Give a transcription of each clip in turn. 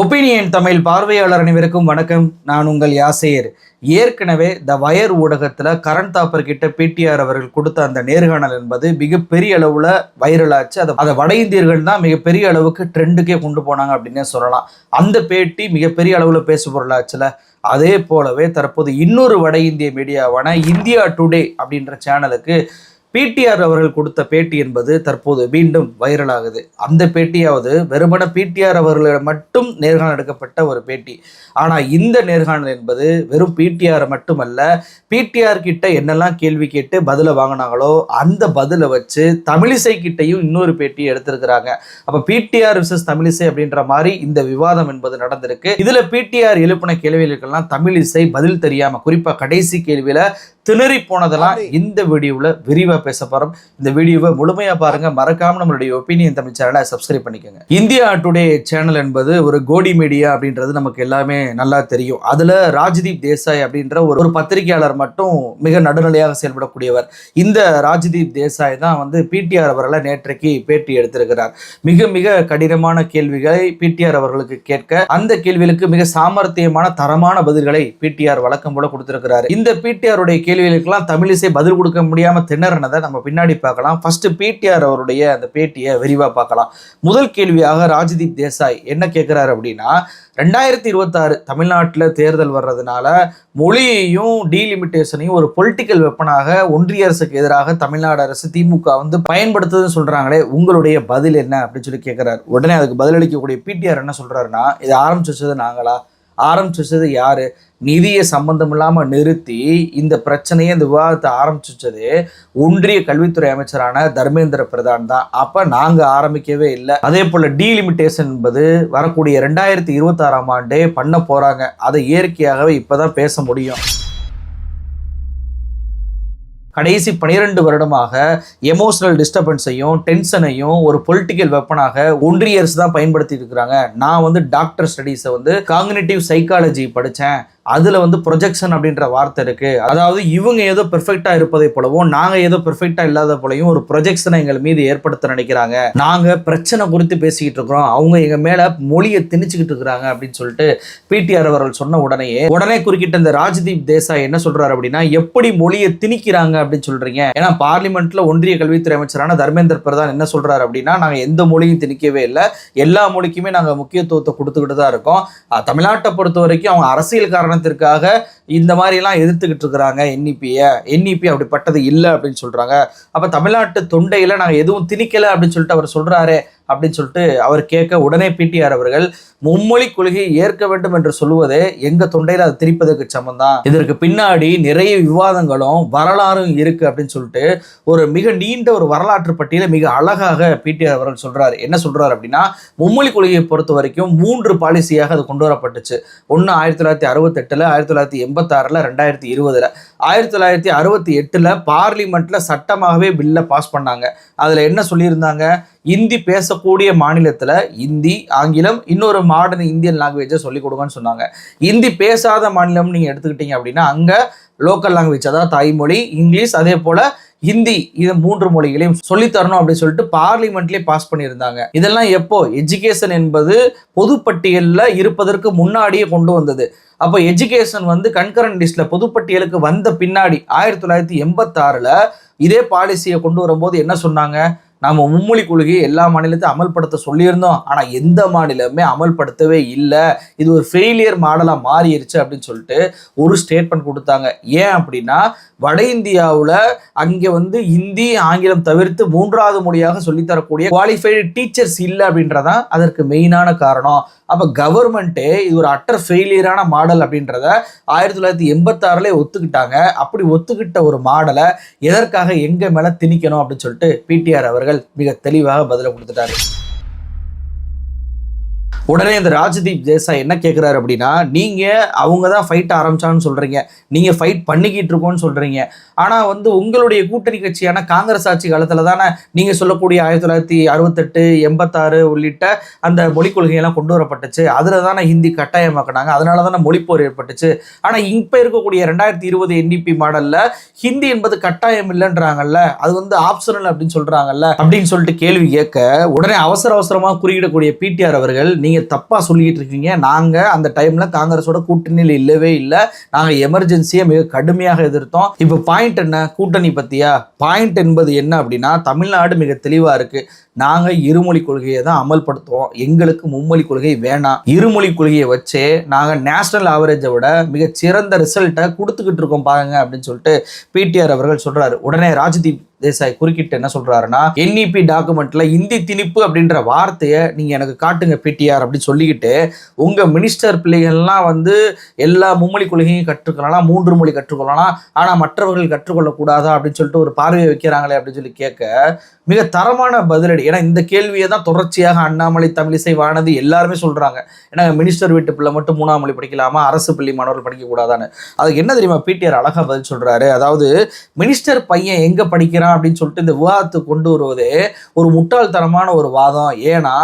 Opinion Tamil பார்வையாளர் அனைவருக்கும் வணக்கம். நான் உங்கள் யாசையர். ஏற்கனவே த வயர் ஊடகத்தில் கரண் தாப்பர் கிட்ட பிடிஆர் அவர்கள் கொடுத்த அந்த நேர்காணல் என்பது மிகப்பெரிய அளவில் வைரலாச்சு அதை அதை வட இந்தியர்கள் தான் மிகப்பெரிய அளவுக்கு ட்ரெண்டுக்கே கொண்டு போனாங்க அப்படின்னே சொல்லலாம். அந்த பேட்டி மிகப்பெரிய அளவில் பேசு பொருளாச்சுல. அதே போலவே தற்போது இன்னொரு வட இந்திய மீடியாவான இந்தியா டுடே அப்படின்ற சேனலுக்கு பிடிஆர் அவர்கள் கொடுத்த பேட்டி என்பது தற்போது மீண்டும் வைரலாகுது. அந்த பேட்டியாவது வெறுமன பிடிஆர் அவர்களிடம் மட்டும் நேர்காணல் எடுக்கப்பட்ட ஒரு பேட்டி. ஆனால் இந்த நேர்காணல் என்பது வெறும் பிடிஆர் மட்டுமல்ல பிடிஆர் கிட்ட என்னெல்லாம் கேள்வி கேட்டு பதிலை வாங்கினாங்களோ அந்த பதிலை வச்சு தமிழிசை கிட்டையும் இன்னொரு பேட்டி எடுத்திருக்கிறாங்க. அப்போ பிடிஆர் விசஸ் தமிழிசை அப்படின்ற மாதிரி இந்த விவாதம் என்பது நடந்திருக்கு. இதில் பிடிஆர் எழுப்பின கேள்விகளுக்கெல்லாம் தமிழிசை பதில் தெரியாமல் குறிப்பாக கடைசி கேள்வியில் திணறி போனதெல்லாம் இந்த வீடியோவில் விரிவாக பேச போகிறோம் இந்த வீடியோவை முழுமையாக பாருங்க. மறக்காம நம்மளுடைய ஒப்பீனியன் தமிழ் சேனலை சப்ஸ்கிரைப் பண்ணிக்கோங்க. இந்தியா டுடே சேனல் என்பது ஒரு கோடி மீடியா அப்படின்றது நமக்கு எல்லாமே நல்லா தெரியும். அதில் ராஜ்தீப் தேசாய் அப்படின்ற ஒரு ஒரு பத்திரிகையாளர் மட்டும் மிக நடுநிலையாக செயல்படக்கூடியவர். இந்த ராஜ்தீப் தேசாய் தான் வந்து பிடிஆர் அவர்களை நேற்றைக்கு பேட்டி எடுத்திருக்கிறார். மிக மிக கடினமான கேள்விகளை பிடிஆர் அவர்களுக்கு கேட்க அந்த கேள்விகளுக்கு மிக சாமர்த்தியமான தரமான பதில்களை பிடிஆர் வழக்கம் போல கொடுத்திருக்கிறார். இந்த பிடிஆருடைய கேள்விகளுக்கெல்லாம் தமிழிசை பதில் கொடுக்க முடியாமல் திணறினதை நம்ம பின்னாடி பார்க்கலாம். ஃபர்ஸ்ட் பிடிஆர் அவருடைய அந்த பேட்டியை விரிவாக பார்க்கலாம். முதல் கேள்வியாக ராஜ்தீப் தேசாய் என்ன கேட்குறாரு அப்படின்னா ரெண்டாயிரத்தி இருபத்தாறு தமிழ்நாட்டில் தேர்தல் வர்றதுனால மொழியையும் டீலிமிட்டேஷனையும் ஒரு பொலிட்டிக்கல் வெப்பனாக ஒன்றிய அரசுக்கு எதிராக தமிழ்நாடு அரசு திமுக வந்து பயன்படுத்துதுன்னு சொல்கிறாங்களே உங்களுடைய பதில் என்ன அப்படின்னு சொல்லி கேட்குறாரு. உடனே அதுக்கு பதிலளிக்கக்கூடிய பிடிஆர் என்ன சொல்கிறாருன்னா இதை ஆரம்பிச்சு வச்சது நாங்களா? ஆரம்பிச்சு வச்சது யாரு? நிதியை சம்பந்தம் இல்லாமல் நிறுத்தி இந்த பிரச்சனையை இந்த விவாதத்தை ஆரம்பிச்சிச்சது ஒன்றிய கல்வித்துறை அமைச்சரான தர்மேந்திர பிரதான் தான். அப்போ நாங்கள் ஆரம்பிக்கவே இல்லை. அதே போல் டீலிமிட்டேஷன் என்பது வரக்கூடிய ரெண்டாயிரத்தி இருபத்தாறாம் ஆண்டே பண்ண போகிறாங்க அதை இயற்கையாகவே இப்போ தான் பேச முடியும். கடைசி பனிரெண்டு வருடமாக எமோஷனல் டிஸ்டர்பன்ஸையும் டென்ஷனையும் ஒரு பொலிட்டிக்கல் வெப்பனாக ஒன்றிய அரசு தான் பயன்படுத்திட்டு இருக்கிறாங்க. நான் வந்து டாக்டர் ஸ்டடீஸை வந்து காங்கினேட்டிவ் சைக்காலஜி படித்தேன் அதுல வந்து ப்ரொஜெக்ஷன் அப்படின்ற வார்த்தை இருக்கு. அதாவது இவங்க ஏதோ பெர்ஃபெக்டாக இருப்பதை போலவும் நாங்கள் ஏதோ பெர்ஃபெக்டாக இல்லாத போலவும் ஒரு ப்ரொஜெக்ஷனை எங்கள் மீது ஏற்படுத்த நினைக்கிறாங்க. நாங்கள் பிரச்சனை குறித்து பேசிக்கிட்டு இருக்கிறோம். அவங்க எங்கள் மேலே மொழியை திணிச்சுக்கிட்டு இருக்கிறாங்க அப்படின்னு சொல்லிட்டு பிடிஆர் அவர்கள் சொன்ன உடனேயே உடனே குறுக்கிட்ட இந்த ராஜ்தீப் தேசாய் என்ன சொல்றாரு அப்படின்னா எப்படி மொழியை திணிக்கிறாங்க அப்படின்னு சொல்றீங்க? ஏன்னா பார்லிமெண்ட்ல ஒன்றிய கல்வித்துறை அமைச்சரான தர்மேந்தர் பிரதான் என்ன சொல்றாரு அப்படின்னா நாங்கள் எந்த மொழியும் திணிக்கவே இல்லை. எல்லா மொழிக்குமே நாங்கள் முக்கியத்துவத்தை கொடுத்துக்கிட்டு தான் இருக்கோம் தமிழ்நாட்டை பொறுத்த வரைக்கும் அவங்க அரசியல் காரணம் காரணத்திற்காக இந்த மாதிரி எல்லாம் எதிர்த்துக்கிட்டு இருக்கிறாங்க என்இபியை என்இபி அப்படிப்பட்டது இல்லை அப்படின்னு சொல்றாங்க. அப்ப தமிழ்நாட்டு தொண்டையில் நாங்கள் எதுவும் திணிக்கலை அப்படின்னு சொல்லிட்டு அவர் சொல்கிறாரு அப்படின்னு சொல்லிட்டு அவர் கேட்க உடனே பிடிஆர் அவர்கள் மும்மொழி கொள்கையை ஏற்க வேண்டும் என்று சொல்லுவதே எங்க தொண்டையில் அதை திரிப்பதற்கு சமந்தான் இதற்கு பின்னாடி நிறைய விவாதங்களும் வரலாறும் இருக்கு அப்படின்னு சொல்லிட்டு ஒரு மிக நீண்ட ஒரு வரலாற்று பட்டியல மிக அழகாக பிடிஆர் அவர்கள் சொல்றாரு. என்ன சொல்றாரு அப்படின்னா மும்மொழி கொள்கையை பொறுத்த வரைக்கும் மூன்று பாலிசியாக அது கொண்டு வரப்பட்டுச்சு. ஒன்று ஆயிரத்தி தொள்ளாயிரத்தி அறுபத்தெட்டில் ஆயிரத்தி தொள்ளாயிரத்தி எண்பத்தாறுல ரெண்டாயிரத்தி இருபதில். ஆயிரத்தி தொள்ளாயிரத்தி அறுபத்தி எட்டில் பார்லிமெண்ட்டில் சட்டமாகவே பில்லை பாஸ் பண்ணாங்க. அதில் என்ன சொல்லியிருந்தாங்க? இந்தி பேசக்கூடிய மாநிலத்தில் இந்தி ஆங்கிலம் இன்னொரு மாடர்ன் இந்தியன் லாங்குவேஜை சொல்லிக் கொடுங்கன்னு சொன்னாங்க. இந்தி பேசாத மாநிலம் நீங்கள் எடுத்துக்கிட்டீங்க அப்படின்னா அங்கே லோக்கல் லாங்குவேஜ் அதாவது தாய்மொழி இங்கிலீஷ் அதே போல் ஹிந்தி இது மூன்று மொழிகளையும் சொல்லித்தரணும் அப்படின்னு சொல்லிட்டு பார்லிமெண்ட்லேயே பாஸ் பண்ணியிருந்தாங்க. இதெல்லாம் எப்போ? எஜுகேஷன் என்பது பொதுப்பட்டியலில் இருப்பதற்கு முன்னாடியே கொண்டு வந்தது. அப்போ எஜுகேஷன் வந்து கன்கரண்ட் லிஸ்ட்டில் பொதுப்பட்டியலுக்கு வந்த பின்னாடி ஆயிரத்தி தொள்ளாயிரத்தி எண்பத்தாறில் இதே பாலிசியை கொண்டு வரும்போது என்ன சொன்னாங்க? நம்ம மும்மொழி கொள்கையை எல்லா மாநிலத்தையும் அமல்படுத்த சொல்லியிருந்தோம். ஆனால் எந்த மாநிலமே அமல்படுத்தவே இல்லை. இது ஒரு ஃபெயிலியர் மாடலாக மாறிடுச்சு அப்படின்னு சொல்லிட்டு ஒரு ஸ்டேட்மெண்ட் கொடுத்தாங்க. ஏன் அப்படின்னா வட இந்தியாவில் அங்கே வந்து இந்தி ஆங்கிலம் தவிர்த்து மூன்றாவது மொழியாக சொல்லித்தரக்கூடிய குவாலிஃபைடு டீச்சர்ஸ் இல்லை அப்படின்றதான் அதற்கு மெயினான காரணம். அப்போ கவர்மெண்ட்டே இது ஒரு அட்டர் ஃபெயிலியரான மாடல் அப்படின்றத ஆயிரத்தி தொள்ளாயிரத்தி எண்பத்தாறுல ஒத்துக்கிட்டாங்க. அப்படி ஒத்துக்கிட்ட ஒரு மாடலை எதற்காக எங்கே மேலே திணிக்கணும் அப்படின்னு சொல்லிட்டு பிடிஆர் அவர்கள் மிக தெளிவாக பதிலை கொடுத்துட்டாரு. உடனே இந்த ராஜதீப் தேசாய் என்ன கேட்குறாரு அப்படின்னா நீங்கள் அவங்க தான் ஃபைட் ஆரம்பிச்சான்னு சொல்கிறீங்க நீங்கள் ஃபைட் பண்ணிக்கிட்டு இருக்கோன்னு சொல்கிறீங்க ஆனால் வந்து உங்களுடைய கூட்டணி கட்சியான காங்கிரஸ் ஆட்சி காலத்தில் தானே நீங்கள் சொல்லக்கூடிய ஆயிரத்தி தொள்ளாயிரத்தி அறுபத்தெட்டு எண்பத்தாறு உள்ளிட்ட அந்த மொழிக் கொள்கையெல்லாம் கொண்டு வரப்பட்டுச்சு. அதில் தானே ஹிந்தி கட்டாயமாக்குனாங்க அதனால தானே மொழிப்போர் ஏற்பட்டுச்சு. ஆனால் இப்போ இருக்கக்கூடிய ரெண்டாயிரத்தி இருபது என்இபி மாடலில் ஹிந்தி என்பது கட்டாயம் இல்லைன்றாங்கல்ல. அது வந்து ஆப்ஷனல் அப்படின்னு சொல்கிறாங்கல்ல அப்படின்னு சொல்லிட்டு கேள்வி கேட்க உடனே அவசர அவசரமாக குறியிடக்கூடிய பிடிஆர் அவர்கள் நீங்கள் நீங்கள் தப்பாக சொல்லிக்கிட்டு இருக்கீங்க. நாங்கள் அந்த டைமில் காங்கிரஸோட கூட்டணியில் இல்லவே இல்லை. நாங்கள் எமர்ஜென்சியை மிக கடுமையாக எதிர்த்தோம். இப்போ பாயிண்ட் என்ன? கூட்டணி பற்றியா பாயிண்ட் என்பது என்ன அப்படின்னா தமிழ்நாடு மிக தெளிவாக இருக்குது நாங்கள் இருமொழி கொள்கையை தான் அமல்படுத்துவோம். எங்களுக்கு மும்மொழி கொள்கை வேணாம். இருமொழி கொள்கையை வச்சே நாங்கள் நேஷனல் ஆவரேஜை விட மிக சிறந்த ரிசல்ட்டை கொடுத்துக்கிட்டு இருக்கோம் பாருங்க அப்படின்னு சொல்லிட்டு பிடிஆர் அவர்கள் சொல்கிறாரு உடனே ராஜ்தீப் தேசாய் குறுக்கிட்டு என்ன சொல்றாருன்னா என்இபி டாக்குமெண்ட்ல இந்தி திணிப்பு அப்படின்ற வார்த்தையை நீங்க எனக்கு காட்டுங்க பிடிஆர் அப்படின்னு சொல்லிக்கிட்டு உங்க மினிஸ்டர் பிள்ளைகள்லாம் வந்து எல்லா மும்மொழி கொள்கையும் கற்றுக்கொள்ளலாம் மூன்று மொழி கற்றுக்கொள்ளலாம் ஆனா மற்றவர்கள் கற்றுக்கொள்ளக்கூடாதா அப்படின்னு சொல்லிட்டு ஒரு பார்வையை வைக்கிறாங்களே அப்படின்னு சொல்லி கேட்க மிக தரமான பதிலடி. ஏன்னா இந்த கேள்வியை தான் தொடர்ச்சியாக அண்ணாமலை தமிழிசை வானது எல்லாருமே சொல்றாங்க. ஏன்னா மினிஸ்டர் வீட்டு பிள்ளை மட்டும் மூணாம் மொழி படிக்கலாமா? அரசு பள்ளி மாணவர்கள் படிக்கக்கூடாதான்னு. அதுக்கு என்ன தெரியுமா? பிடிஆர் அழகா பதில் சொல்றாரு. அதாவது மினிஸ்டர் பையன் எங்க படிக்கிறான்? அப்படின்னு சொல்லிட்டு இந்த விவாதத்துக்கு கொண்டு வருவது ஒரு முட்டாள்தனமான ஒரு வாதம். ஏன்னா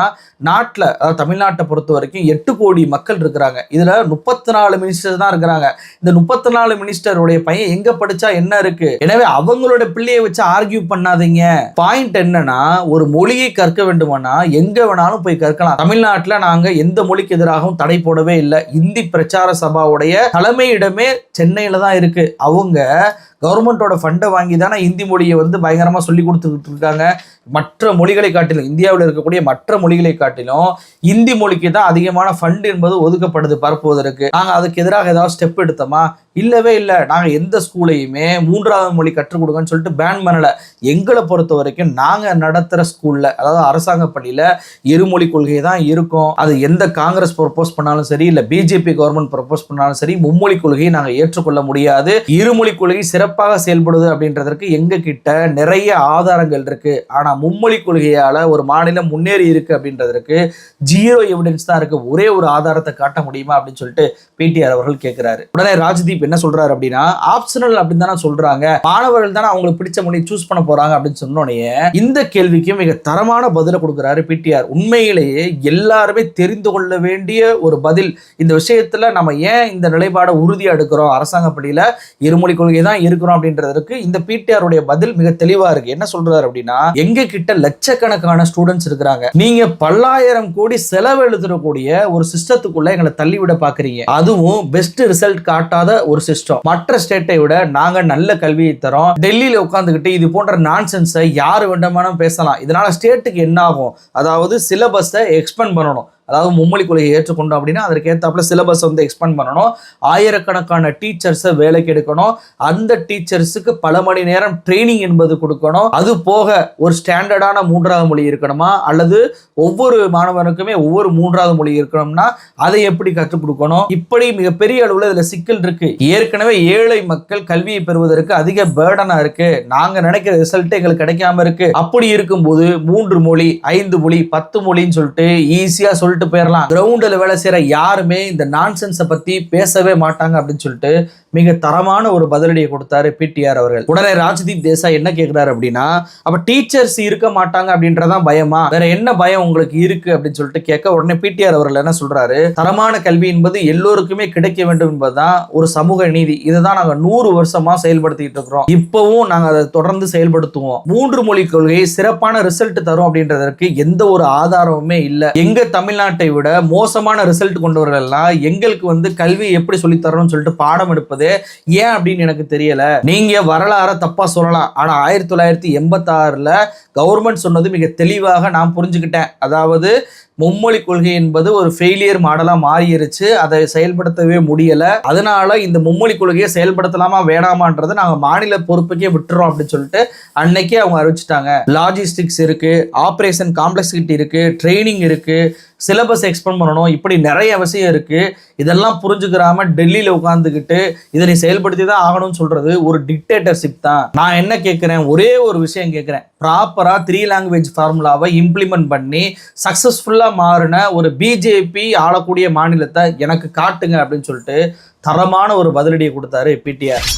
நாட்டில் அதாவது தமிழ்நாட்டை பொறுத்த வரைக்கும் எட்டு கோடி மக்கள் இருக்கிறாங்க. இதில் முப்பத்தி நாலு மினிஸ்டர் தான் இருக்கிறாங்க. இந்த முப்பத்தி நாலு மினிஸ்டருடைய பையன் எங்கே படித்தா என்ன இருக்கு? எனவே அவங்களோட பிள்ளையை வச்சு ஆர்கியூ பண்ணாதீங்க. பாயிண்ட் என்னன்னா ஒரு மொழியை கற்க வேண்டுமானா எங்கே வேணாலும் போய் கற்கலாம். தமிழ்நாட்டில் நாங்கள் எந்த மொழிக்கு எதிராகவும் தடை போடவே இல்லை. இந்தி பிரச்சார சபாவுடைய தலைமையிடமே சென்னையில் தான் இருக்கு. அவங்க கவர்மெண்ட்டோட ஃபண்டை வாங்கி தானே ஹிந்தி மொழியை வந்து பயங்கரமாக சொல்லி கொடுத்துக்கிட்டு இருக்காங்க. மற்ற மொழிகளை காட்டிலும் இந்தியாவில் இருக்கக்கூடிய மற்ற மொழிகளை காட்டிலும் இந்தி மொழிக்கு தான் அதிகமான ஃபண்ட் என்பது ஒதுக்கப்படுது பரப்புவதற்கு. நாங்கள் அதுக்கு எதிராக ஏதாவது ஸ்டெப் எடுத்தோமா? இல்லவே இல்லை. நாங்கள் எந்த ஸ்கூலையுமே மூன்றாவது மொழி கற்றுக் கொடுங்கன்னு சொல்லிட்டு பேன் பண்ணலை. எங்களை பொறுத்த வரைக்கும் நாங்கள் நடத்துகிற ஸ்கூலில் அதாவது அரசாங்க பள்ளியில் இருமொழி கொள்கை தான் இருக்கும். அது எந்த காங்கிரஸ் ப்ரொப்போஸ் பண்ணாலும் சரி இல்லை பிஜேபி கவர்மெண்ட் ப்ரொப்போஸ் பண்ணாலும் சரி மும்மொழி கொள்கையை நாங்கள் ஏற்றுக்கொள்ள முடியாது. இருமொழி கொள்கை சிறப்பாக செயல்படுது அப்படின்றதற்கு எங்ககிட்ட நிறைய ஆதாரங்கள் இருக்குது ஆனால் மும்மொழி கொள்கையால ஒரு மாநிலம் முன்னேறி இருக்கு அப்படின்றதற்கு ஜீரோ எவிடன்ஸ் தான் இருக்கு. ஒரே ஒரு ஆதாரத்தை காட்ட முடியுமா அப்படின்னு சொல்லிட்டு பிடிஆர் அவர்கள் கேட்குறாரு உடனே ராஜ்தீப் என்ன சொல்றாரு அப்படின்னா ஆப்ஷனல் அப்படின்னு தானே சொல்றாங்க. மாணவர்கள் தானே அவங்களுக்கு பிடிச்ச மொழியை சூஸ் பண்ண போறாங்க அப்படின்னு சொன்னோடனே இந்த கேள்விக்கும் மிக தரமான பதிலை கொடுக்குறாரு பிடிஆர் உண்மையிலேயே எல்லாருமே தெரிந்து கொள்ள வேண்டிய ஒரு பதில். இந்த விஷயத்துல நம்ம ஏன் இந்த நிலைப்பாடை உறுதியாக எடுக்கிறோம்? அரசாங்க பள்ளியில் இருமொழி கொள்கை தான் இருக்கிறோம் அப்படின்றதற்கு இந்த பிடிஆருடைய பதில் மிக தெளிவாக இருக்கு. என்ன சொல்கிறார் அப்படின்னா எங்க கிட்ட லட்சக்கணக்கான ஸ்டூடெண்ட்ஸ் இருக்கிறாங்க. நீங்க பல்லாயிரம் கோடி செலவெழுதக்கூடிய ஒரு சிஸ்டத்துக்குள்ள எங்களை தள்ளிவிட பாக்குறீங்க. அதுவும் பெஸ்ட் ரிசல்ட் காட்டாத ஒரு சிஸ்டம் மற்ற ஸ்டேட்டை விட நாங்க நல்ல கல்வியை தரோம். டெல்லியில உட்காந்துக்கிட்டு இது போன்ற நான்சென்ஸை யார் வேண்டுமானும் பேசலாம். இதனால ஸ்டேட்டுக்கு என்ன ஆகும்? அதாவது சிலபஸை எக்ஸ்பெண்ட் பண்ணணும். அதாவது மும்மொழி கொள்கையை ஏற்றுக்கொண்டோம் அப்படின்னா அதற்கேற்றாப்புல சிலபஸ் வந்து எக்ஸ்பேண்ட் பண்ணணும். ஆயிரக்கணக்கான டீச்சர்ஸை வேலைக்கு எடுக்கணும். அந்த டீச்சர்ஸுக்கு பல மணி நேரம் ட்ரைனிங் என்பது கொடுக்கணும். அது போக ஒரு ஸ்டாண்டர்டான மூன்றாவது மொழி இருக்கணுமா? அல்லது ஒவ்வொரு மாணவனுக்குமே ஒவ்வொரு மூன்றாவது மொழி இருக்கணும்னா அதை எப்படி கற்றுக் கொடுக்கணும்? இப்படி மிகப்பெரிய அளவில் இதில் சிக்கல் இருக்கு. ஏற்கனவே ஏழை மக்கள் கல்வியை பெறுவதற்கு அதிக பேர்டனா இருக்கு. நாங்க நினைக்கிற ரிசல்ட் எங்களுக்கு கிடைக்காம இருக்கு. அப்படி இருக்கும்போது மூன்று மொழி ஐந்து மொழி பத்து மொழின்னு சொல்லிட்டு ஈஸியா சொல்லிட்டு போயிடலாம் கிரவுண்டில் வேலை செய்யற யாருமே இந்த நான்சென்ஸை பத்தி பேசவே மாட்டாங்க அப்படின்னு சொல்லிட்டு மிக தரமான ஒரு பதிலடியை கொடுத்தாரு பிடிஆர் அவர்கள். உடனே ராஜ்தீப் தேசாய் என்ன கேட்கிறாரு அப்படின்னா அப்ப டீச்சர்ஸ் இருக்க மாட்டாங்க அப்படின்றதான் பயமா? வேற என்ன பயம் உங்களுக்கு இருக்கு அப்படின்னு சொல்லிட்டு கேட்க உடனே பிடிஆர் அவர்கள் என்ன சொல்றாரு? தரமான கல்வி என்பது எல்லோருக்குமே கிடைக்க வேண்டும் என்பதுதான் ஒரு சமூக நீதி. இதுதான் நாங்க நூறு வருஷமா செயல்படுத்திட்டு இருக்கிறோம். இப்பவும் நாங்க அதை தொடர்ந்து செயல்படுத்துவோம். மூன்று மொழி கொள்கை சிறப்பான ரிசல்ட் தரும் அப்படின்றதற்கு எந்த ஒரு ஆதாரமுமே இல்லை. எங்க தமிழ்நாட்டை விட மோசமான ரிசல்ட் கொண்டவர்கள் எல்லாம் எங்களுக்கு வந்து கல்வி எப்படி சொல்லி தரணும்னு சொல்லிட்டு பாடம் எடுப்பது ஏன் அப்படின்னு எனக்கு தெரியல. நீங்க வரலாற தப்பா சொல்லலாம். ஆனா ஆயிரத்தி தொள்ளாயிரத்தி எண்பத்தாறுல கவர்மெண்ட் சொன்னது மிக தெளிவாக நான் புரிஞ்சுக்கிட்டேன். அதாவது மும்மொழி கொள்கை என்பது ஒரு ஃபெயிலியர் மாடலாக மாறிடுச்சு அதை செயல்படுத்தவே முடியலை. அதனால இந்த மும்மொழி கொள்கையை செயல்படுத்தலாமா வேணாமான்றதை நாங்கள் மாநில பொறுப்புக்கே விட்டுறோம் அப்படின்னு சொல்லிட்டு அன்னைக்கே அவங்க அறிவிச்சிட்டாங்க. லாஜிஸ்டிக்ஸ் இருக்குது ஆப்ரேஷன் காம்ப்ளெக்ஸிட்டி இருக்குது ட்ரைனிங் இருக்குது சிலபஸ் எக்ஸ்பெண்ட் பண்ணணும். இப்படி நிறைய விஷயம் இருக்குது இதெல்லாம் புரிஞ்சுக்கிறாம டெல்லியில் உட்காந்துக்கிட்டு இதை நீ செயல்படுத்தி தான் ஆகணும்னு சொல்கிறது ஒரு டிக்டேட்டர்ஷிப் தான். நான் என்ன கேட்குறேன்? ஒரே ஒரு விஷயம் கேட்குறேன். ப்ராப்பராக த்ரீ லாங்குவேஜ் ஃபார்முலாவை இம்ப்ளிமெண்ட் பண்ணி சக்ஸஸ்ஃபுல்லாக மாறின ஒரு பிஜேபி ஆளக்கூடிய மாநிலத்தை எனக்கு காட்டுங்க அப்படின்னு சொல்லிட்டு தரமான ஒரு பதிலடியை கொடுத்தாரு பிடிஆர்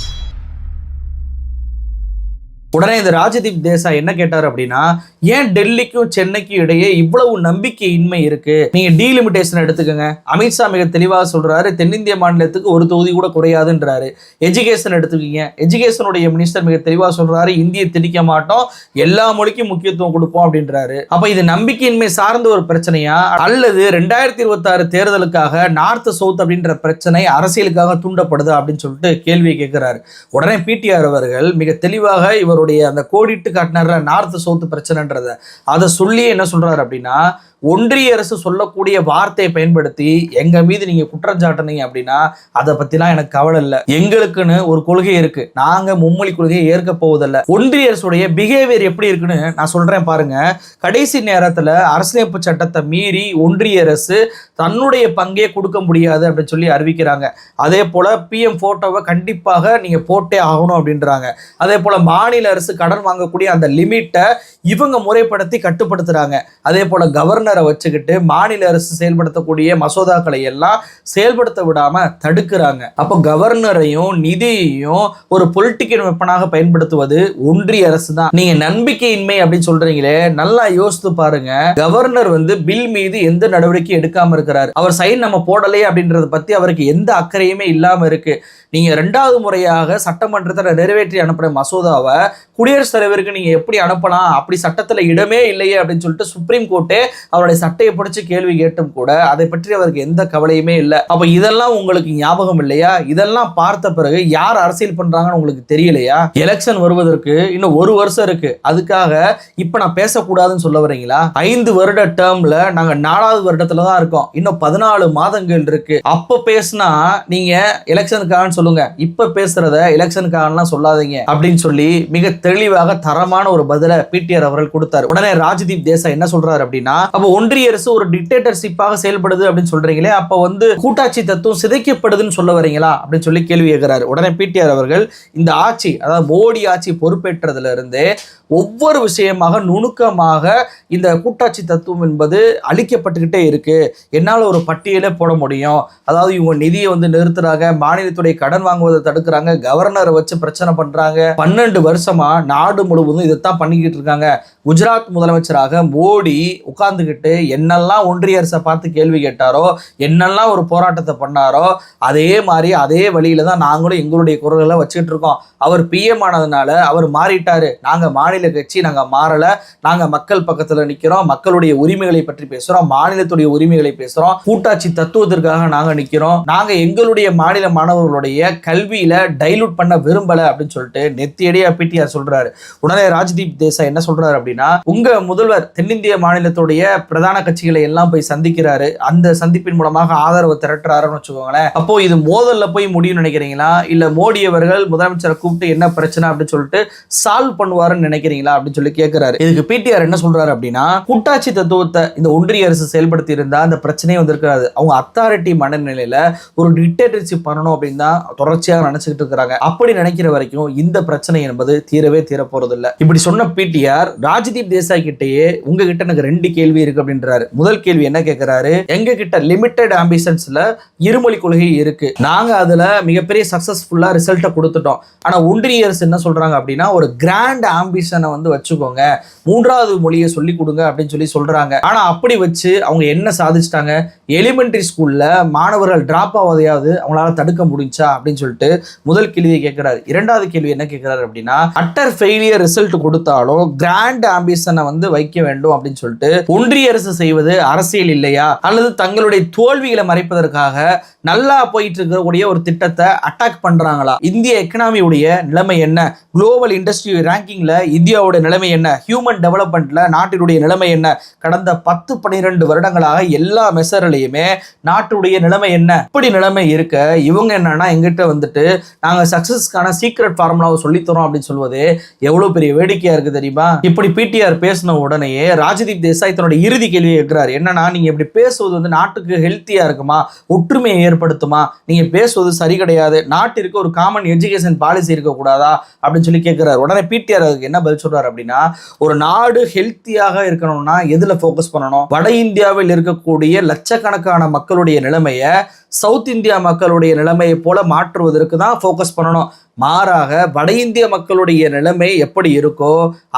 உடனே இந்த ராஜதீப் தேசாய் என்ன கேட்டார் அப்படின்னா ஏன் டெல்லிக்கும் சென்னைக்கும் இடையே இவ்வளவு நம்பிக்கையின்மை இருக்கு? நீங்க டீலிமிட்டேஷன் எடுத்துக்கோங்க. அமித்ஷா மிக தெளிவாக சொல்றாரு தென்னிந்திய மாநிலத்துக்கு ஒரு தொகுதி கூட குறையாதுன்றாரு. எஜுகேஷன் எடுத்துக்கீங்க. எஜுகேஷனுடைய மினிஸ்டர் மிக தெளிவாக சொல்றாரு இந்தியை திணிக்க மாட்டோம் எல்லா மொழிக்கும் முக்கியத்துவம் கொடுப்போம் அப்படின்றாரு. அப்ப இது நம்பிக்கையின்மை சார்ந்த ஒரு பிரச்சனையா? அல்லது ரெண்டாயிரத்தி இருபத்தாறு தேர்தலுக்காக நார்த் சவுத் அப்படின்ற பிரச்சனை அரசியலுக்காக தூண்டப்படுது அப்படின்னு சொல்லிட்டு கேள்வியை கேட்கிறாரு. உடனே பிடிஆர் அவர்கள் மிக தெளிவாக இவர் அவருடைய அந்த கோடிட்டு காட்டினார்ல நார்த்து சவுத்து பிரச்சனைன்றத. அதை சொல்லி என்ன சொல்றாரு அப்படின்னா ஒன்றிய அரசு சொல்லக்கூடிய வார்த்தையை பயன்படுத்தி எங்க மீது நீங்க குற்றம் சாட்டினீங்க அப்படின்னா அதை பத்திலாம் எனக்கு கவலை இல்லை. எங்களுக்குன்னு ஒரு கொள்கை இருக்கு. நாங்க மும்மொழி கொள்கையை ஏற்க போவதில்ல. ஒன்றிய அரசுடைய பிஹேவியர் எப்படி இருக்குன்னு நான் சொல்றேன் பாருங்க. கடைசி நேரத்துல அரசியலமைப்பு சட்டத்தை மீறி ஒன்றிய அரசு தன்னுடைய பங்கே கொடுக்க முடியாது அப்படின்னு சொல்லி அறிவிக்கிறாங்க. அதே போல பிஎம் போட்டோவை கண்டிப்பாக நீங்க போட்டே ஆகணும் அப்படின்றாங்க. அதே போல மாநில அரசு கடன் வாங்கக்கூடிய அந்த லிமிட்டை இவங்க முறைப்படுத்தி கட்டுப்படுத்துறாங்க. அதே போல கவர்னர் வச்சுக்கிட்டு மாநில அரசு செயல்படுத்தக்கூடிய மசோதாக்களை எல்லாம் செயல்படுத்த விடாம தடுக்கிறாங்க. அப்போ கவர்னரையும் நிதியையும் ஒரு பொலிட்டிக்கல் வெப்பனாக பயன்படுத்துவது ஒன்றிய அரசு தான். நீங்க நம்பிக்கையின்மை அப்படின்னு சொல்றீங்களே நல்லா யோசித்து பாருங்க. கவர்னர் வந்து பில் மீது எந்த நடவடிக்கையும் எடுக்காம இருக்கிறார். அவர் சைன் நம்ம போடலையே அப்படின்றத பத்தி அவருக்கு எந்த அக்கறையுமே இல்லாம இருக்கு. நீங்க ரெண்டாவது முறையாக சட்டமன்றத்தில் நிறைவேற்றி அனுப்பின மசோதாவை குடியரசுத் தலைவருக்கு நீங்க எப்படி அனுப்பலாம்? அப்படி சட்டத்தில் இடமே இல்லையே அப்படின்னு சொல்லிட்டு சுப்ரீம் கோர்ட்டே அவருடைய சட்டையை பிடிச்சி கேள்வி கேட்டும் கூட அதை பற்றி அவருக்கு எந்த கவலையுமே இல்லை. அப்ப இதெல்லாம் உங்களுக்கு ஞாபகம் இல்லையா? இதெல்லாம் பார்த்த பிறகு யார் அரசியல் பண்றாங்கன்னு உங்களுக்கு தெரியலையா? எலெக்ஷன் வருவதற்கு இன்னும் ஒரு வருஷம் இருக்கு. அதுக்காக இப்ப நான் பேசக்கூடாதுன்னு சொல்ல வரீங்களா? ஐந்து வருட டேர்ம்ல நாங்க நாலாவது வருடத்துல தான் இருக்கோம். இன்னும் பதினாலு மாதங்கள் இருக்கு. அப்ப பேசினா நீங்க எலெக்ஷனுக்காக சொல்லுங்க. இப்ப பேசுறத எலெக்ஷனுக்காகலாம் சொல்லாதீங்க அப்படின்னு சொல்லி மிக தெளிவாக தரமான ஒரு பதில பிடிஆர் அவர்கள் கொடுத்தாரு. உடனே ராஜ்தீப் தேசாய் என்ன சொல்றாரு அப்படின்னா அப்ப ஒன்றிய அரசு ஒரு டிக்டேட்டர்ஷிப்பாக செயல்படுது அப்படின்னு சொல்றீங்களே அப்ப வந்து கூட்டாட்சி தத்துவம் சிதைக்கப்படுதுன்னு சொல்ல வரீங்களா அப்படின்னு சொல்லி கேள்வி கேட்கிறாரு. உடனே பிடிஆர் அவர்கள் இந்த ஆட்சி அதாவது மோடி ஆட்சி பொறுப்பேற்றதுல இருந்தே ஒவ்வொரு விஷயமாக நுணுக்கமாக இந்த கூட்டாட்சி தத்துவம் என்பது அழிக்கப்பட்டுக்கிட்டே இருக்கு. என்னால் ஒரு பட்டியலே போட முடியும். அதாவது இவங்க நிதியை வந்து நிறுத்துறாங்க மாநிலத்துடைய கடன் வாங்குவதை தடுக்கிறாங்க கவர்னரை வச்சு பிரச்சனை பண்றாங்க. பன்னெண்டு வருஷமா நாடு முழுவதும் இதைத்தான் பண்ணிக்கிட்டு இருக்காங்க. குஜராத் முதலமைச்சராக மோடி கேட்டு என்னெல்லாம் ஒன்றிய அரசை பார்த்து கேள்வி கேட்டாரோ என்னெல்லாம் ஒரு போராட்டத்தை பண்ணாரோ அதே மாதிரி அதே வழியில தான் நாங்களும் எங்களுடைய குரல்களை வச்சுக்கிட்டு இருக்கோம். அவர் பிஎம் ஆனதுனால அவர் மாறிட்டாரு. நாங்கள் மாநில கட்சி நாங்கள் மாறலை. நாங்கள் மக்கள் பக்கத்தில் நிற்கிறோம் மக்களுடைய உரிமைகளை பற்றி பேசுகிறோம் மாநிலத்துடைய உரிமைகளை பேசுகிறோம் கூட்டாட்சி தத்துவத்திற்காக நாங்கள் நிற்கிறோம் நாங்கள் எங்களுடைய மாநில மாணவர்களுடைய கல்வியில டைலூட் பண்ண விரும்பலை அப்படின்னு சொல்லிட்டு நெத்தியடியா பிடிஆர் சொல்றாரு. உடனே ராஜ்தீப் தேசாய் என்ன சொல்றாரு அப்படின்னா உங்க முதல்வர் தென்னிந்திய மாநிலத்துடைய பிரதான கட்சிகளை எல்லாம் போய் சந்திக்கிறாரு. அந்த சந்திப்பின் மூலமாக ஆதரவு திரட்டுறாருன்னு வச்சுக்கோங்களேன். அப்போ இது மோதல்ல போய் முடியும்னு நினைக்கிறீங்களா? இல்ல மோடி அவர்கள் முதலமைச்சரை கூப்பிட்டு என்ன பிரச்சனை அப்படின்னு சொல்லிட்டு சால்வ் பண்ணுவாருன்னு நினைக்கிறீங்களா? அப்படின்னு சொல்லி கேட்கிறாரு இதுக்கு பிடிஆர் என்ன சொல்றாரு அப்படின்னா கூட்டாட்சி தத்துவத்தை இந்த ஒன்றிய அரசு செயல்படுத்தி இருந்தா அந்த பிரச்சனையே வந்திருக்காது. அவங்க அத்தாரிட்டி மனநிலையில ஒரு டிக்டேட்டர்ஷிப் பண்ணணும் அப்படின்னு தான் தொடர்ச்சியாக நினைச்சுக்கிட்டு இருக்கிறாங்க. அப்படி நினைக்கிற வரைக்கும் இந்த பிரச்சனை என்பது தீரவே தீர போறது இப்படி சொன்ன பிடிஆர் ராஜ்தீப் தேசாய் கிட்டேயே உங்ககிட்ட எனக்கு ரெண்டு கேள்வி இருக்கு அப்படின்றாரு. முதல் கேள்வி என்ன கேட்கிறாரு எங்க கிட்ட லிமிட்டெட் ஆம்பிஷன்ஸ்ல இருமொழி கொள்கை இருக்கு. நாங்க அதுல மிகப்பெரிய சக்சஸ்ஃபுல்லா ரிசல்ட்டை கொடுத்துட்டோம். ஆனா ஒன்றியர்ஸ் என்ன சொல்றாங்க அப்படின்னா ஒரு கிராண்ட் ஆம்பிஷனை வந்து வச்சுக்கோங்க. மூன்றாவது மொழியை சொல்லி கொடுங்க அப்படின்னு சொல்லி சொல்றாங்க. ஆனா அப்படி வச்சு அவங்க என்ன சாதிச்சிட்டாங்க? எலிமெண்ட்ரி ஸ்கூல்ல மாணவர்கள் டிராப் ஆவதையாவது அவங்களால தடுக்க முடிஞ்சா அப்படின்னு சொல்லிட்டு முதல் கேள்வியை கேட்கிறாரு இரண்டாவது கேள்வி என்ன கேட்கிறாரு அப்படின்னா அட்டர் ஃபெயிலியர் ரிசல்ட் கொடுத்தாலும் கிராண்ட் ஆம்பிஷனை வந்து வைக்க வேண்டும் அப்படின்னு சொல்லிட்டு ஒன்றிய அரசு செய்வது அரசியல் இல்லையா? அல்லது தங்களுடைய தோல்விகளை மறைப்பதற்காக நல்லா போயிட்டு இருக்கக்கூடிய ஒரு திட்டத்தை அட்டாக் பண்றாங்களா? இந்திய எக்கனாமியுடைய நிலைமை என்ன? குளோபல் இண்டஸ்ட்ரி ரேங்கிங்ல இந்தியாவோட நிலைமை என்ன? ஹியூமன் டெவலப்மெண்ட்ல நாட்டினுடைய நிலைமை என்ன? கடந்த பத்து பன்னிரெண்டு வருடங்களாக எல்லா மெசர்லையுமே நாட்டுடைய நிலைமை என்ன? இப்படி நிலைமை இருக்க இவங்க என்னன்னா எங்கிட்ட வந்துட்டு நாங்க சக்சஸ்க்கான சீக்ரெட் ஃபார்முலாவை சொல்லித்தரோம் அப்படின்னு சொல்வது எவ்வளவு பெரிய வேடிக்கையா இருக்கு தெரியுமா? இப்படி பிடிஆர் பேசின உடனேயே ராஜதீப் தேசாய் தன்னுடைய இறுதி கேள்வி கேட்கிறார். என்னன்னா நீங்க இப்படி பேசுவது வந்து நாட்டுக்கு ஹெல்த்தியா இருக்குமா? ஒற்றுமையை ஏற்படுத்துமா? நீங்க பேசுவது சரி கிடையாது. நாட்டிற்கு ஒரு காமன் எஜுகேஷன் பாலிசி இருக்கக்கூடாதா? அப்படின்னு சொல்லி கேட்குறாரு. உடனே பிடிஆர் அதுக்கு என்ன பதில் சொல்றாரு அப்படின்னா ஒரு நாடு ஹெல்த்தியாக இருக்கணும்னா எதுல ஃபோக்கஸ் பண்ணணும்? வட இந்தியாவில் இருக்கக்கூடிய லட்சக்கணக்கான மக்களுடைய நிலைமையை சவுத் இந்தியா மக்களுடைய நிலைமையை போல மாற்றுவதற்கு தான் ஃபோக்கஸ் பண்ணணும். மாறாக வட இந்திய மக்களுடைய நிலைமை எப்படி இருக்கோ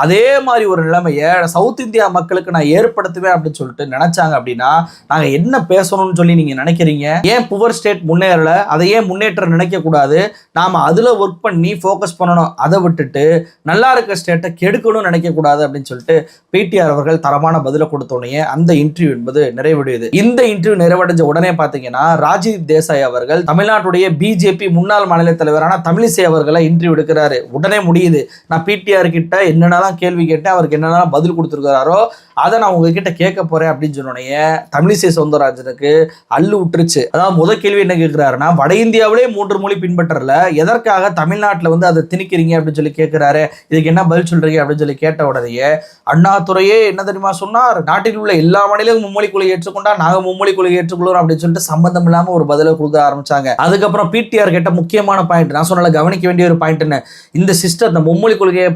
அதே மாதிரி ஒரு நிலைமையை சவுத் இந்தியா மக்களுக்கு நான் ஏற்படுத்துவேன் அப்படின்னு சொல்லிட்டு நினைச்சாங்க அப்படின்னா நாங்கள் என்ன பேசணும்னு சொல்லி நீங்க நினைக்கிறீங்க? ஏன் புவர் ஸ்டேட் முன்னேறல? அதை ஏன் முன்னேற்றம் நினைக்கக்கூடாது? நாம் நாம அதுல ஒர்க் பண்ணி ஃபோக்கஸ் பண்ணணும். அதை விட்டுட்டு நல்லா இருக்க ஸ்டேட்டை கெடுக்கணும்னு நினைக்கக்கூடாது அப்படின்னு சொல்லிட்டு பிடிஆர் அவர்கள் தரமான பதிலை கொடுத்தோடனே அந்த இன்டர்வியூ என்பது நிறைவடையுது. இந்த இன்டர்வியூ நிறைவடைஞ்ச உடனே பாத்தீங்கன்னா ராஜீவ் தேசாய் அவர்கள் தமிழ்நாட்டுடைய பிஜேபி முன்னாள் மாநில தலைவரான தமிழிசை அவர்களை இன்டர்வியூ எடுக்கிறாரு. உடனே முடியுது. நான் பிடிஆர் கிட்ட என்னென்னலாம் கேள்வி கேட்டேன் அவருக்கு என்னென்னலாம் பதில் கொடுத்துருக்காரோ அதை நான் உங்ககிட்ட கேட்க போறேன் அப்படின்னு சொன்னோடனே தமிழிசை சவுந்தரராஜனுக்கு அள்ளு விட்டுருச்சு. அதாவது முதல் கேள்வி என்ன கேட்கிறாருன்னா வட இந்தியாவிலே மூன்று மொழி பின்பற்றல எதற்காக தமிழ்நாட்டில் வந்து அதை திணிக்கிறீங்க அப்படின்னு சொல்லி கேட்கிறாரு இதுக்கு என்ன பதில் சொல்றீங்க அப்படின்னு சொல்லி கேட்ட உடனேயே அண்ணாதுறையே என்ன தெரியுமா சொன்னார்? நாட்டில் உள்ள எல்லா மாநிலங்களும் மும்மொழி கொள்கை ஏற்றுக்கொண்டா நாங்கள் மும்மொழி கொள்கை ஏற்றுக்கொள்கிறோம் அப்படின்னு சொல்லிட்டு சம்பந்தம் இல்லாம ஒரு பதிலை கொடுக்க ஆரம்பிச்சாங்க. அதுக்கப்புறம் பிடிஆர் கிட்ட முக்கியமான பாயிண்ட் நான் சொன்னால கவனிக்க வேண்டிய ஒரு பாயிண்ட் என்ன? இந்த சிஸ்டம் இந்த மும்மொழி கொள்கையை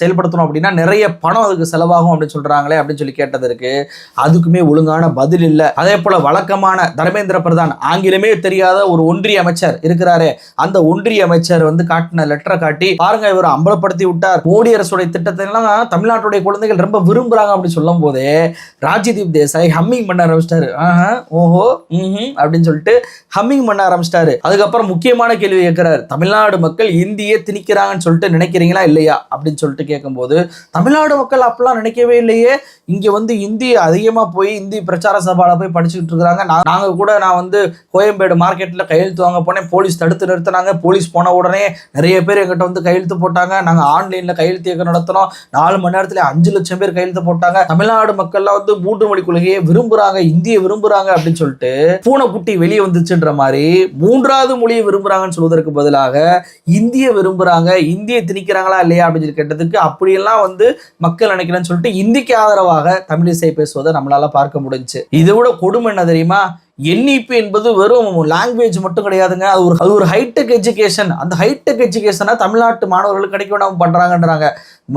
செயல்படுத்தணும் அப்படின்னா நிறைய பணம் அதுக்கு செலவாகும் அப்படின்னு சொல்றாங்களே அப்படின்னு சொல்லி கேட்டதற்கு அதுக்குமே ஒழுங்கான பதில் இல்லை. அதே போல வழக்கமான தர்மேந்திர பிரதான் ஆங்கிலமே தெரியாத ஒரு ஒன்றிய அமைச்சர் இருக்கிறாரே அந்த ஒன்றிய அமைச்சர் வந்து காட்டின லெட்டரை காட்டி பாருங்க இவர் அம்பலப்படுத்தி விட்டார். மோடி அரசுடைய திட்டத்தை எல்லாம் தமிழ்நாட்டுடைய குழந்தைகள் ரொம்ப விரும்புறாங்க அப்படின்னு சொல்லும் போதே ராஜ்தீப் தேசாய் ஹம்மிங் பண்ண ஆரம்பிச்சிட்டாரு. ஆஹா ஓஹோ ம்ஹும் அப்படின்னு சொல்லிட்டு ஹம்மிங் பண்ண ஆரம்பிச்சிட்டாரு. அதுக்கப்புறம் முக்கியமான கேள்வி கேட்கிறார் தமிழ்நாடு மக்கள் இந்தியை திணிக்கிறாங்கன்னு சொல்லிட்டு நினைக்கிறீங்களா இல்லையா? அப்படின்னு சொல்லிட்டு கேட்கும்போது தமிழ்நாடு மக்கள் அப்பெல்லாம் நினைக்கவே இல்லையே. இங்க வந்து இந்தி அதிகமா போய் இந்தி பிரச்சார சபால போய் படிச்சுக்கிட்டு இருக்கிறாங்க. நா- நாங்க கூட நான் வந்து கோயம்பேடு மார்க்கெட்ல கையெழுத்து வாங்க போனேன். போலீஸ் தடுத்து நிறுத்தினாங்க. போலீஸ் போன உடனே நிறைய பேர் எங்கிட்ட வந்து கையெழுத்து போட்டாங்க. நாங்க ஆன்லைன்ல கையெழுத்து இயக்கம் நடத்தினோம். நாலு மணி நேரத்துல அஞ்சு லட்சம் பேர் கையெழுத்து போட்டாங்க. தமிழ்நாடு மக்கள்லாம் வந்து மூன்று மொழி கொள்கையை விரும்புறாங்க. இந்தியை விரும்புறாங்க அப்படின்னு சொல்லிட்டு பூனைக்குட்டி வெளியே வந்துச்சுன்ற மாதிரி மூன்றாவது மொழியை விரும்புறாங்கன்னு சொல்வதற்கு பதிலாக இந்திய விரும்புறாங்க. இந்தியை திணிக்கிறாங்களா இல்லையா அப்படின்னு சொல்லி கேட்டதுக்கு அப்படியெல்லாம் வந்து மக்கள் நினைக்கிறேன்னு சொல்லிட்டு இந்திக்கு ஆதரவாக தமிழிசை பேசுவதை நம்மளால பார்க்க முடிஞ்சு இதை விட கொடுமை என்ன தெரியுமா? என்இபி என்பது வெறும் லாங்குவேஜ் மட்டும் கிடையாதுங்க. அது ஒரு அது ஒரு ஹைடெக் எஜுகேஷன் அந்த ஹைடெக் எஜுகேஷனை தமிழ்நாட்டு மாணவர்களுக்கு கிடைக்க விடாமல் பண்ணுறாங்கன்றாங்க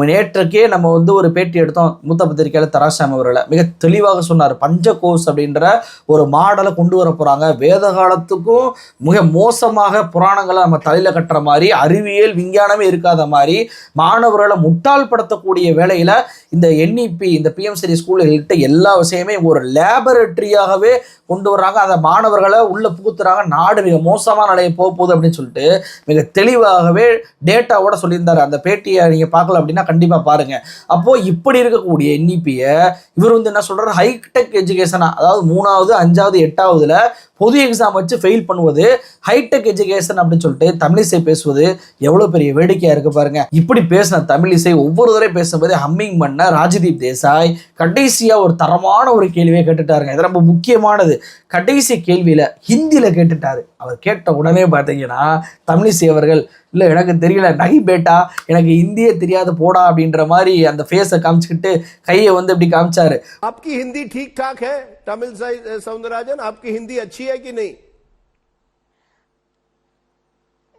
நேற்றுக்கே நம்ம வந்து ஒரு பேட்டி எடுத்தோம். மூத்த பத்திரிகையாளர் தராசாமி அவர்களை. மிக தெளிவாக சொன்னார். பஞ்ச கோர்ஸ் அப்படின்ற ஒரு மாடலை கொண்டு வர போகிறாங்க வேத காலத்துக்கும் மிக மோசமாக புராணங்களை நம்ம தலையில் கட்டுற மாதிரி அறிவியல் விஞ்ஞானமே இருக்காத மாதிரி மாணவர்களை முட்டாள்படுத்தக்கூடிய வேலையில் இந்த என்இபி இந்த பிஎம்சிடி ஸ்கூல்கள்கிட்ட எல்லா விஷயமே ஒரு லேபரட்டரியாகவே கொண்டு வர போகிறாங்க அந்த மாணவர்களை உள்ளே புகுத்துறாங்க. நாடு மிக மோசமான நிலையை போக போகுது அப்படின்னு சொல்லிட்டு மிக தெளிவாகவே டேட்டாவோட சொல்லியிருந்தாரு. அந்த பேட்டியை நீங்கள் பார்க்கல அப்படின்னா கண்டிப்பாக பாருங்கள் அப்போது இப்படி இருக்கக்கூடிய என்இபியை இவர் வந்து என்ன சொல்கிறார் ஹைடெக் எஜுகேஷனா அதாவது மூணாவது அஞ்சாவது எட்டாவதுல பொது எக்ஸாம் வச்சு ஃபெயில் பண்ணுவது ஹைடெக் எஜுகேஷன் அப்படின்னு சொல்லிட்டு தமிழிசை பேசுவது எவ்வளோ பெரிய வேடிக்கையாக இருக்கு பாருங்க. இப்படி பேசின தமிழிசை ஒவ்வொரு தடவை பேசும்போது ஹம்மிங் பண்ண ராஜதீப் தேசாய் கடைசியாக ஒரு தரமான ஒரு கேள்வியை கேட்டுட்டாருங்க. இது ரொம்ப முக்கியமானது. கடைசி கேள்வியில ஹிந்தியில கேட்டுட்டாரு அவர் கேட்ட உடனே பார்த்தீங்கன்னா தமிழிசை அவர்கள் இல்லை எனக்கு தெரியல நகி பேட்டா எனக்கு இந்தியே தெரியாது போடா அப்படின்ற மாதிரி அந்த ஃபேஸை காமிச்சுக்கிட்டு கையை வந்து இப்படி காமிச்சாரு आपकी हिंदी ठीक ठाक है तमिल साई- सौंदरराजन आपकी हिंदी अच्छी है कि नहीं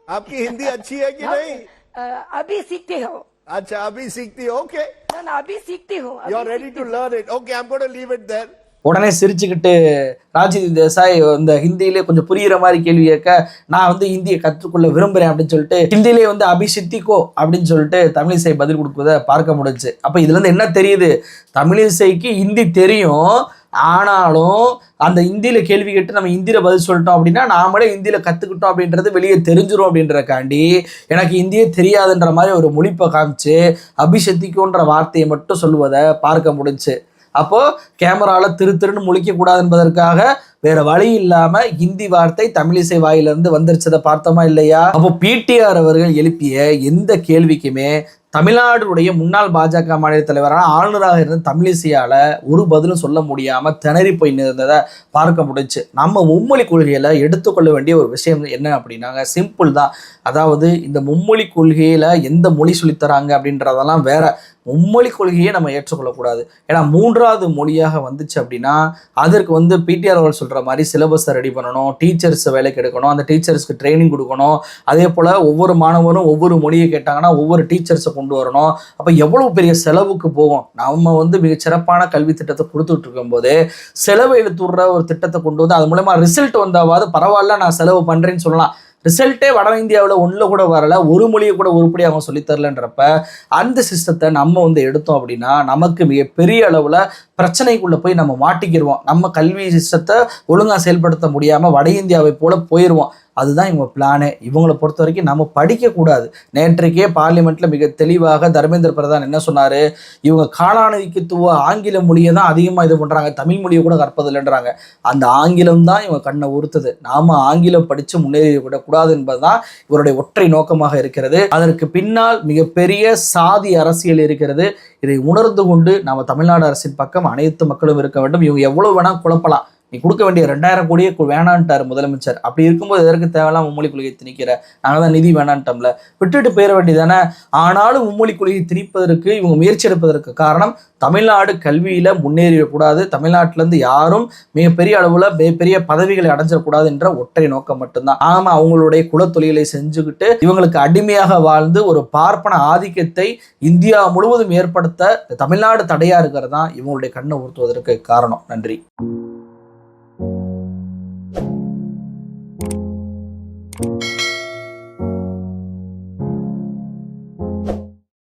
आपकी हिंदी अच्छी है कि नहीं अ, अभी सीखती हो अच्छा अभी सीखती हो ओके ना ना अभी सीखती हूँ यू अभी are ready to learn it okay I am going to leave it there உடனே சிரிச்சுக்கிட்டு ராஜீவ் தேசாய் இந்த ஹிந்தியிலே கொஞ்சம் புரிகிற மாதிரி கேள்வி கேட்க நான் வந்து ஹிந்தியை கற்றுக்கொள்ள விரும்புகிறேன் அப்படின்னு சொல்லிட்டு ஹிந்தியிலே வந்து அபிஷித்திக்கோ அப்படின்னு சொல்லிட்டு தமிழிசை பதில் கொடுப்பதை பார்க்க முடிஞ்சு அப்போ இதுலேருந்து என்ன தெரியுது? தமிழிசைக்கு ஹிந்தி தெரியும். ஆனாலும் அந்த ஹிந்தியில் கேள்வி கேட்டு நம்ம ஹிந்தியில பதில் சொல்லிட்டோம் அப்படின்னா நாமளே ஹிந்தியில் கத்துக்கிட்டோம் அப்படின்றது வெளியே தெரிஞ்சிரும் அப்படின்றக்காண்டி எனக்கு ஹிந்தியே தெரியாதுன்ற மாதிரி ஒரு மொழிப்பை காமிச்சு அபிஷத்திக்கோன்ற வார்த்தையை மட்டும் சொல்லுவதை பார்க்க முடிஞ்சுச்சு. அப்போ கேமராவில் திரு திருன்னு முழிக்க கூடாது என்பதற்காக வேற வழி இல்லாம ஹிந்தி வார்த்தை தமிழிசை வாயிலிருந்து வந்துருச்சதை பார்த்தோமா இல்லையா? அப்போ பிடிஆர் அவர்கள் எழுப்பிய எந்த கேள்விக்குமே தமிழ்நாடுடைய முன்னாள் பாஜக மாநில தலைவரான ஆளுநராக இருந்த தமிழிசையால ஒரு பதிலும் சொல்ல முடியாம திணறி போய் இருந்ததை பார்க்க முடிஞ்சுச்சு நம்ம மும்மொழி கொள்கையில எடுத்துக்கொள்ள வேண்டிய ஒரு விஷயம் என்ன அப்படின்னாங்க சிம்பிள் தான். அதாவது இந்த மும்மொழி கொள்கையில எந்த மொழி சொல்லித்தராங்க அப்படின்றதெல்லாம் வேற மும்மொழி கொள்கையை நம்ம ஏற்றுக்கொள்ளக்கூடாது. ஏன்னா மூன்றாவது மொழியாக வந்துச்சு அப்படின்னா அதற்கு வந்து பிடிஆர் அவர்கள் சொல்கிற மாதிரி சிலபஸை ரெடி பண்ணணும் டீச்சர்ஸ் வேலைக்கு எடுக்கணும் அந்த டீச்சர்ஸ்க்கு ட்ரைனிங் கொடுக்கணும். அதே போல் ஒவ்வொரு மாணவரும் ஒவ்வொரு மொழியை கேட்டாங்கன்னா ஒவ்வொரு டீச்சர்ஸை கொண்டு வரணும். அப்போ எவ்வளோ பெரிய செலவுக்கு போகும்? நம்ம வந்து மிக சிறப்பான கல்வி திட்டத்தை கொடுத்துட்டு இருக்கும்போது செலவு எழுத்துடுற ஒரு திட்டத்தை கொண்டு வந்து அது மூலமா ரிசல்ட் வந்தாவது பரவாயில்ல நான் செலவு பண்ணுறேன்னு சொல்லலாம். ரிசல்ட்டே வட இந்தியாவில் ஒன்றில் கூட வரல. ஒரு மொழியை கூட உருப்படி அவங்க சொல்லித்தரலன்றப்ப அந்த சிஸ்டத்தை நம்ம வந்து எடுத்தோம் அப்படின்னா நமக்கு மிகப்பெரிய அளவில் பிரச்சனைக்குள்ளே போய் நம்ம மாட்டிக்கிடுவோம் நம்ம கல்வி சிஸ்டத்தை ஒழுங்காக செயல்படுத்த முடியாமல் வட இந்தியாவை போல போயிடுவோம் அதுதான் இவங்க பிளானே இவங்களை பொறுத்த வரைக்கும் நம்ம படிக்கக்கூடாது. நேற்றைக்கே பார்லிமெண்ட்டில் மிக தெளிவாக தர்மேந்திர பிரதான் என்ன சொன்னார்? இவங்க காலாநிதிக்குத்துவ ஆங்கில மொழியை தான் அதிகமாக இது பண்ணுறாங்க தமிழ் மொழியை கூட கற்பதில்லைன்றாங்க. அந்த ஆங்கிலம் தான் இவங்க கண்ணை உறுத்துது. நாம ஆங்கிலம் படித்து முன்னேறி விடக்கூடாது என்பதுதான் இவருடைய ஒற்றை நோக்கமாக இருக்கிறது. அதற்கு பின்னால் மிகப்பெரிய சாதி அரசியல் இருக்கிறது. இதை உணர்ந்து கொண்டு நாம் தமிழ்நாடு அரசின் பக்கம் அனைத்து மக்களும் இருக்க வேண்டும். இவங்க எவ்வளவு வேணால் குழப்பலாம். நீ கொடுக்க வேண்டிய ரெண்டாயிரம் கோடியே வேணான்ட்டார் முதலமைச்சர். அப்படி இருக்கும்போது எதற்கு தேவையில்லாம மும்மொழி கொள்கையை திணிக்கிற? நாங்கள் தான் நிதி வேணான்ட்டோம்ல. விட்டுட்டு போயிட வேண்டியதானே ஆனாலும் மும்மொழி கொள்கையை திணிப்பதற்கு இவங்க முயற்சி எடுப்பதற்கு காரணம் தமிழ்நாடு கல்வியில முன்னேறிடக்கூடாது. தமிழ்நாட்டிலேருந்து யாரும் மிகப்பெரிய அளவில் மிகப்பெரிய பதவிகளை அடைஞ்சிடக்கூடாது என்ற ஒற்றை நோக்கம் மட்டும்தான். ஆமா அவங்களுடைய குலத்தொழிலை செஞ்சுக்கிட்டு இவங்களுக்கு அடிமையாக வாழ்ந்து ஒரு பார்ப்பன ஆதிக்கத்தை இந்தியா முழுவதும் ஏற்படுத்த தமிழ்நாடு தடையா இருக்கிறது தான் இவங்களுடைய கண்ணை உறுத்துவதற்கு காரணம். நன்றி. thank you